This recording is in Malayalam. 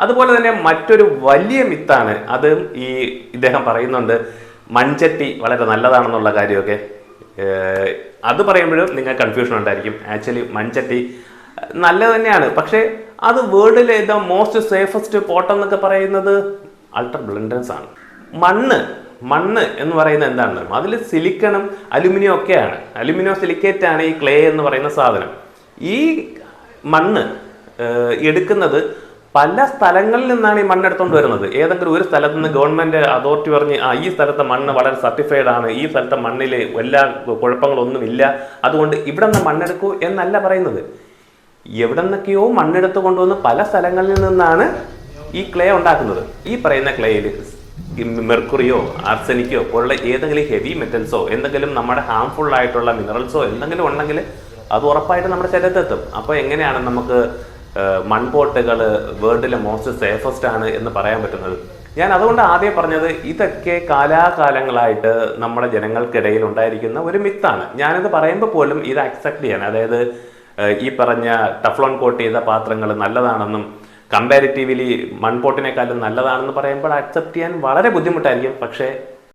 അതുപോലെ തന്നെ മറ്റൊരു വലിയ മിത്താണ്. അത് ഈ ഇദ്ദേഹം പറയുന്നുണ്ട് മൺചട്ടി വളരെ നല്ലതാണെന്നുള്ള കാര്യമൊക്കെ. അത് പറയുമ്പോഴും നിങ്ങൾ കൺഫ്യൂഷൻ ഉണ്ടായിരിക്കും. ആക്ച്വലി മൺചട്ടി നല്ലത് തന്നെയാണ്. പക്ഷേ അത് വേൾഡിലെ ദ മോസ്റ്റ് സേഫസ്റ്റ് പോട്ട് എന്നൊക്കെ പറയുന്നത് അൾട്രാ ബ്ലണ്ടൻസ് ആണ്. മണ്ണ് മണ്ണ് എന്ന് പറയുന്നത് എന്താണ്? അതിൽ സിലിക്കണും അലുമിനിയം ഒക്കെയാണ്. അലുമിനിയം സിലിക്കേറ്റ് ആണ് ഈ ക്ലേ എന്ന് പറയുന്ന സാധനം. ഈ മണ്ണ് എടുക്കുന്നത് പല സ്ഥലങ്ങളിൽ നിന്നാണ് ഈ മണ്ണ് എടുത്തുകൊണ്ട് വരുന്നത്. ഏതെങ്കിലും ഒരു സ്ഥലത്ത് നിന്ന് ഗവൺമെന്റ് അതോറിറ്റി പറഞ്ഞ് ആ ഈ സ്ഥലത്തെ മണ്ണ് വളരെ സർട്ടിഫൈഡ് ആണ്. ഈ സ്ഥലത്തെ മണ്ണിൽ എല്ലാ കുഴപ്പങ്ങളൊന്നും ഇല്ല അതുകൊണ്ട് ഇവിടെ നിന്ന് മണ്ണെടുക്കൂ എന്നല്ല പറയുന്നത്. എവിടെ നിന്നൊക്കെയോ മണ്ണെടുത്ത് കൊണ്ടുവന്ന് പല സ്ഥലങ്ങളിൽ നിന്നാണ് ഈ ക്ലേ ഉണ്ടാക്കുന്നത്. ഈ പറയുന്ന ക്ലേയിൽ മെർക്കുറിയോ ആർസനിക്കോ പോലുള്ള ഏതെങ്കിലും ഹെവി മെറ്റൽസോ എന്തെങ്കിലും നമ്മുടെ ഹാംഫുൾ ആയിട്ടുള്ള മിനറൽസോ എന്തെങ്കിലും ഉണ്ടെങ്കിൽ അത് ഉറപ്പായിട്ട് നമ്മുടെ ശരീരത്തെത്തും അപ്പോൾ എങ്ങനെയാണ് നമുക്ക് മൺപോട്ടുകൾ വേൾഡിലെ മോസ്റ്റ് സേഫസ്റ്റ് ആണ് എന്ന് പറയാൻ പറ്റുന്നത്. ഞാൻ അതുകൊണ്ട് ആദ്യം പറഞ്ഞത് ഇതൊക്കെ കാലാകാലങ്ങളായിട്ട് നമ്മുടെ ജനങ്ങൾക്കിടയിൽ ഉണ്ടായിരിക്കുന്ന ഒരു മിത്താണ് ഞാനിത് പറയുമ്പോൾ പോലും ഇത് അക്സെപ്റ്റ് ചെയ്യാൻ അതായത് ഈ പറഞ്ഞ ടഫ്ലോൺ കോട്ട് ചെയ്ത പാത്രങ്ങൾ നല്ലതാണെന്നും കമ്പാരിറ്റീവ്ലി മൺപോട്ടിനേക്കാളും നല്ലതാണെന്ന് പറയുമ്പോൾ അക്സെപ്റ്റ് ചെയ്യാൻ വളരെ ബുദ്ധിമുട്ടായിരിക്കും. പക്ഷേ